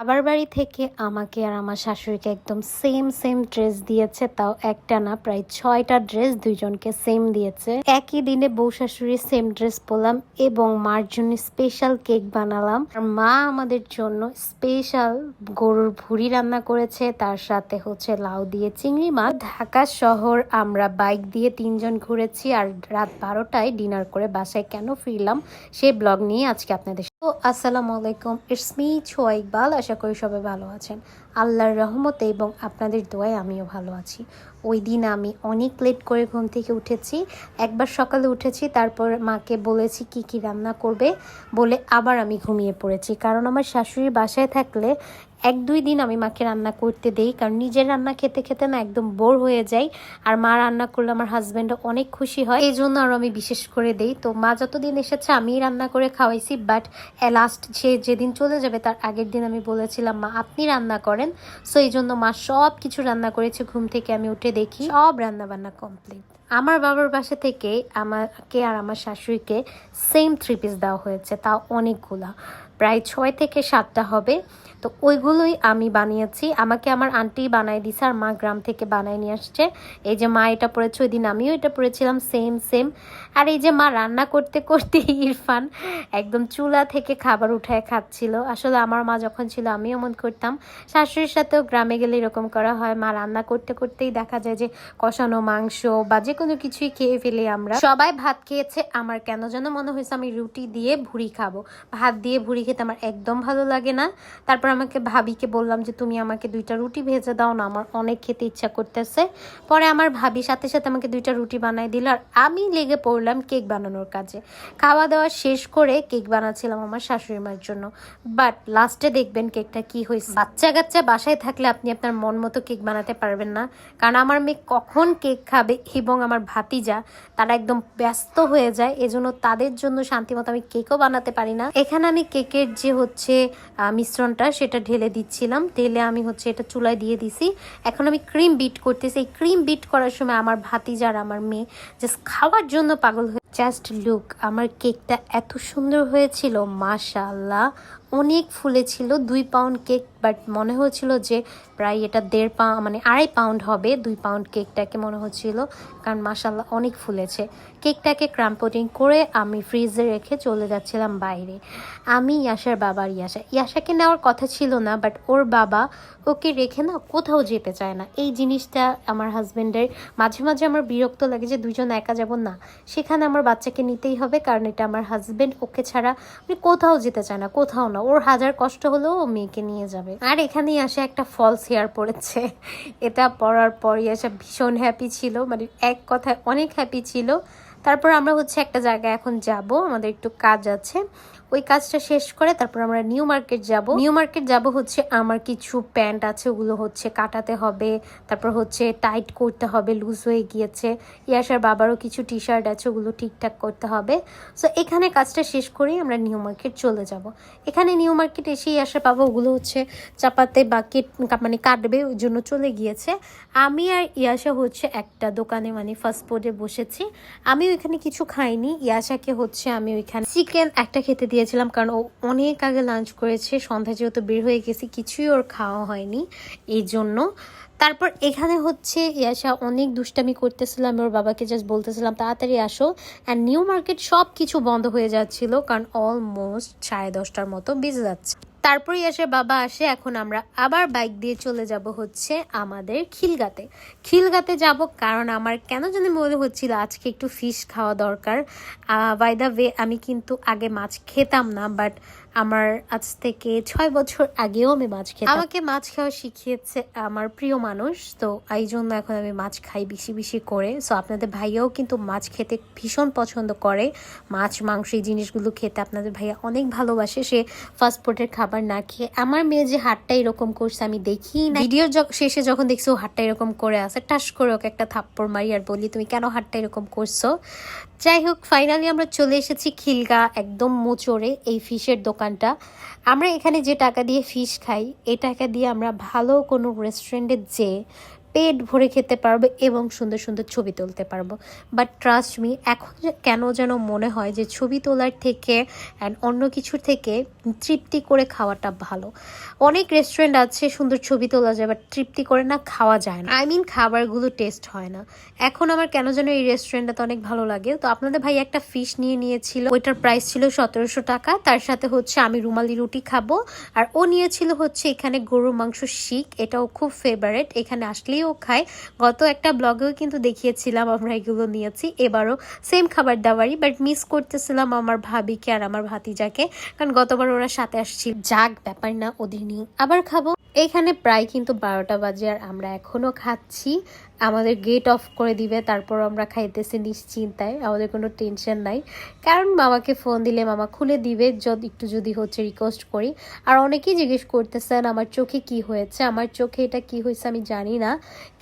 বাবার বাড়ি থেকে আমাকে আর আমার শাশুড়িকে একদম সেম সেম ড্রেস দিয়েছে, তাও একটা না, প্রায় ছয়টা ড্রেস দুইজনকে সেম দিয়েছে। একই দিনে বউ শাশুড়ি সেম ড্রেস পরলাম এবং মার জন্য স্পেশাল কেক বানালাম। আর মা আমাদের জন্য স্পেশাল গরুর ভুড়ি রান্না করেছে, তার সাথে হচ্ছে লাউ দিয়ে চিংড়ি মাছ। ঢাকা শহর, আমরা বাইক দিয়ে তিনজন ঘুরেছি, আর রাত বারোটায় ডিনার করে বাসায় কেন ফিরলাম সেই ব্লগ নিয়ে আজকে আপনাদের আসসালামু আলাইকুম। ইটস মি ছোয়া ইকবাল আশা করি সবাই ভালো আছেন। আল্লাহর রহমতে এবং আপনাদের দোয়ায় আমিও ভালো আছি। ওই দিন আমি অনেক লেট করে ঘুম থেকে উঠেছি। একবার সকালে উঠেছি, তারপর মাকে বলেছি কি কি রান্না করবে। বলে আবার আমি ঘুমিয়ে পড়েছি। কারণ আমার শাশুড়ি বাসায় থাকলে এক, দুই দিন আমি মাকে রান্না করতে দেই, কারণ নিজের রান্না খেতে খেতে না একদম বোর হয়ে যাই, আর মা রান্না করলে আমার হাজব্যান্ডও অনেক খুশি হয়। এই জন্য আরও আমি বিশেষ করে দেই। তো মা যতদিন এসেছে, আমিই রান্না করে খাওয়াইছি বাট লাস্ট সে যেদিন চলে যাবে, তার আগের দিন আমি বলেছিলাম, মা, আপনি রান্না করেন। সো এই জন্য মা সব কিছু রান্না করেছে, ঘুম থেকে আমি উঠে দেখি, সব রান্না বান্না কমপ্লিট আমার বাবার বাসা থেকে আমাকে আর আমার শাশুড়িকে সেম থ্রি পিস দেওয়া হয়েছে, তাও অনেকগুলা। প্রায় ছয় থেকে সাতটা হবে। তো ওইগুলোই আমি বানিয়েছি। আমাকে আমার আন্টি বানাই দিছে আর মা গ্রাম থেকে বানাই নিয়ে আসছে। এই যে মা এটা পড়েছে, ওই দিন আমিও এটা পড়েছিলাম সেম সেম আর এই যে মা রান্না করতে করতে ইরফান একদম চুলা থেকে খাবার উঠায় খাচ্ছিল। আসলে আমার মা যখন ছিল, আমিও এমন করতাম। শাশুড়ির সাথেও গ্রামে গেলে এরকম করা হয়। মা রান্না করতে করতেই দেখা যায় যে কষানো মাংস বা যে কোনো কিছুই খেয়ে ফেলি আমরা। সবাই ভাত খেয়েছে, আমার কেন যেন মনে হয়েছে আমি রুটি দিয়ে ভুড়ি খাব। ভাত দিয়ে ভুড়ি খেতে আমার একদম ভালো লাগে না। তারপর আমাকে ভাবিকে বললাম যে, তুমি আমাকে দুইটা রুটি ভেজে দাও না, আমার অনেক খেতে ইচ্ছা করতেছে। পরে আমার ভাবি সাথে সাথে আমাকে দুইটা রুটি বানাই দিল। আর আমি লেগে পড়লাম কেক বানানোর কাজে। খাওয়া দাওয়া শেষ করে কেক বানাচ্ছিলাম আমার শাশুড়ি মার জন্য। বাট লাস্টে দেখবেন কেকটা কি হয়েছে। বাচ্চা কাচ্চা বাসায় থাকলে আপনি আপনার মন মতো কেক বানাতে পারবেন না। কারণ আমার মেয়ে কখন কেক খাবে এবং আমার ভাতিজা তারা একদম ব্যস্ত হয়ে যায়, এজন্য তাদের জন্য শান্তি মতো আমি কেকও বানাতে পারি না। এখানে আমি কেকের যে হচ্ছে মিশ্রণটা সেটা ঢেলে দিচ্ছিলাম। ঢেলে আমি হচ্ছে এটা চুলায় দিয়ে দিছি। এখন আমি ক্রিম বিট করতেছি। এই ক্রিম বিট করার সময় আমার ভাতিজা আর আমার মেয়ে জাস্ট খাওয়ার জন্য পাগল হয়ে জাস্ট লুক আমার কেকটা এত সুন্দর হয়েছিল মাশাআল্লাহ। অনেক ফুলেছিল দুই পাউন্ড কেক বাট মনে হচ্ছিল যে প্রায় এটা দেড় পা মানে আড়াই পাউন্ড হবে, দুই পাউন্ড কেকটাকে মনে হচ্ছিল, কারণ মাশাল্লাহ অনেক ফুলেছে। কেকটাকে ক্রাম্পোটিং করে আমি ফ্রিজে রেখে চলে যাচ্ছিলাম বাইরে। আমি ইয়াসার বাবা আর ইয়াসা। ইয়াসাকে নেওয়ার কথা ছিল না বাট ওর বাবা ওকে রেখে না কোথাও যেতে চায় না। এই জিনিসটা আমার হাজব্যান্ডের মাঝে মাঝে আমার বিরক্ত লাগে যে দুজন একা যাব না। সেখানে আমার বাচ্চাকে নিতেই হবে, কারণ এটা আমার হাজব্যান্ড ওকে ছাড়া মানে কোথাও যেতে চায় না, কোথাও না। ওর হাজার কষ্ট হলেও মেয়েকে নিয়ে যাবে। আর এখানেই আসে একটা ফলস হেয়ার পড়েছে। এটা পরার পরই আসা ভীষণ হ্যাপি ছিল। মানে এক কথায় অনেক হ্যাপি ছিল। তারপর আমরা হচ্ছে একটা জায়গায় এখন যাব, আমাদের একটু কাজ আছে। ওই কাজটা শেষ করে তারপর আমরা নিউ মার্কেট যাব। নিউ মার্কেট যাব হচ্ছে আমার কিছু প্যান্ট আছে, ওগুলো হচ্ছে কাটাতে হবে, তারপর হচ্ছে টাইট করতে হবে, লুজ হয়ে গিয়েছে। ইয়াসার বাবারও কিছু টি শার্ট আছে, ওগুলো ঠিকঠাক করতে হবে। সো এখানে কাজটা শেষ করেই আমরা নিউ মার্কেট চলে যাব। এখানে নিউ মার্কেট এসে আসার বাবা ওগুলো হচ্ছে চাপাতে বা কেট- মানে কাটবে, ওই জন্য চলে গিয়েছে। আমি আর ইয়াসা হচ্ছে একটা দোকানে মানে ফাস্ট ফুডে বসেছি। আমি ওইখানে কিছু খাইনি। ইয়াসাকে হচ্ছে আমি ওইখানে চিকেন একটা খেতে দিয়েছিলাম, কারণ ও অনেক আগে লাঞ্চ করেছে, সন্ধ্যা যেহেতু বের হয়ে গেছি, কিছুই ওর খাওয়া হয়নি এই জন্য। তারপর এখানে হচ্ছে ইয়াসা অনেক দুষ্টামি করতেছিলাম ওর বাবাকে জাস্ট বলতেছিলাম, তাড়াতাড়ি আসো। অ্যান্ড নিউ মার্কেট সব কিছু বন্ধ হয়ে যাচ্ছিল, কারণ অলমোস্ট সাড়ে দশটার মতো বেজে যাচ্ছে। তারপরে আসে বাবা আসে, এখন আমরা আবার বাইক দিয়ে চলে যাব হচ্ছে আমাদের খিলগাতে। খিলগাতে যাব কারণ আমার কেন জানি মনে হচ্ছিল আজকে একটু ফিশ খাওয়া দরকার। বাই দ্য ওয়ে আমি কিন্তু আগে মাছ খেতাম না বাট আমার আজ থেকে ছয় বছর আগেও আমি মাছ খেতাম। আমাকে মাছ খাওয়া শিখিয়েছে আমার প্রিয় মানুষ তো এই জন্য এখন আমি মাছ খাই বেশি বেশি করে। সো আপনাদের ভাইয়াও কিন্তু মাছ খেতে ভীষণ পছন্দ করে। মাছ মাংস এই জিনিসগুলো খেতে আপনাদের ভাইয়া অনেক ভালোবাসে। সে ফাস্ট ফুডের খাবার না খেয়ে আমার মেয়ে যে হাটটা এরকম করছে আমি দেখি না ভিডিও শেষে যখন দেখছি ও হাটটা এরকম করে আছে টাস করে ওকে একটা থাপ্পড় মারি আর বলি তুমি কেন হাটটা এরকম করছ? যাই হোক ফাইনালি আমরা চলে এসেছি খিলগা একদম মোচড়ে এই ফিশের দোকানটা। আমরা এখানে যে টাকা দিয়ে ফিশ খাই এই টাকা দিয়ে আমরা ভালো কোনো রেস্টুরেন্টে যেয়ে পেট ভরে খেতে পারব এবং সুন্দর সুন্দর ছবি তুলতে পারব। বাট ট্রাস্ট মি এখন কেন যেন মনে হয় যে ছবি তোলার থেকে অ্যান্ড অন্য কিছুর থেকে তৃপ্তি করে খাওয়াটা ভালো। অনেক রেস্টুরেন্ট আছে সুন্দর ছবি তোলা যায় বাট তৃপ্তি করে না খাওয়া যায় না। আই মিন খাবারগুলো টেস্ট হয় না। এখন আমার কেন যেন এই রেস্টুরেন্টটা অনেক ভালো লাগে। তো আপনাদের ভাই একটা ফিশ নিয়ে নিয়েছিল, ওইটার প্রাইস ছিল সতেরোশো টাকা। তার সাথে হচ্ছে আমি রুমালি রুটি খাব। আর ও নিয়েছিল হচ্ছে এখানে গরুর মাংস শিক, এটাও খুব ফেভারেট এখানে আসলেই ও খায়। গত একটা ব্লগেও কিন্তু দেখিয়েছিলাম আমরা এগুলো নিয়েছি। এবারও সেম খাবার দাবারই বাট মিস করতেছিলাম আমার ভাবিকে আর আমার ভাতিজাকে। কারণ গতবার ওরা সাথে আসছিল যাক, ব্যাপার না, ওদের নিয়ে আবার খাব। এখানে প্রায় কিন্তু বারোটা বাজে আর আমরা এখনও খাচ্ছি। আমাদের গেট অফ করে দিবে, তারপর আমরা খাইতেছি নিশ্চিন্তায়। আমাদের কোনো টেনশন নাই। কারণ মামাকে ফোন দিলে মামা খুলে দিবে, যদি একটু যদি হচ্ছে রিকোয়েস্ট করি। আর অনেকেই জিজ্ঞেস করতেছেন, আমার চোখে কি হয়েছে? আমার চোখে এটা কি হয়েছে? আমি জানি না।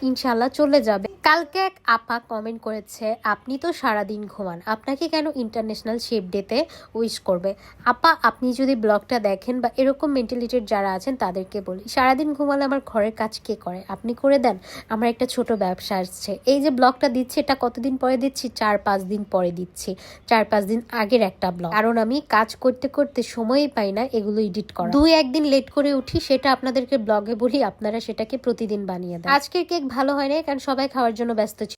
ইনশাল্লাহ চলে যাবে। কালকে এক আপা কমেন্ট করেছে, আপনি তো সারাদিন ঘুমান, আপনাকে কেন ইন্টারন্যাশনাল শেপ ডেতে উইশ করবে? আপা, আপনি যদি ব্লগটা দেখেন বা এরকম মেন্টালিটির যারা আছেন, তাদেরকে বলি, সারাদিন ঘুমালে আমার ঘরের কাজ কে করে? আপনি করে দেন, আমার একটা ছোট ব্যবসা আসছে। এই যে ব্লগটা দিচ্ছি, এটা কতদিন পরে দিচ্ছি? চার পাঁচ দিন পরে দিচ্ছি। চার পাঁচ দিন আগের একটা ব্লগ কারণ আমি কাজ করতে করতে সময়ই পাই না এগুলো এডিট করা। দুই একদিন লেট করে উঠি, সেটা আপনাদেরকে ব্লগে বলি, আপনারা সেটাকে প্রতিদিন বানিয়ে দেন। আজকের কেক ভালো হয় না কারণ সবাই খাওয়ার জন্য ব্যস্ত ছিল।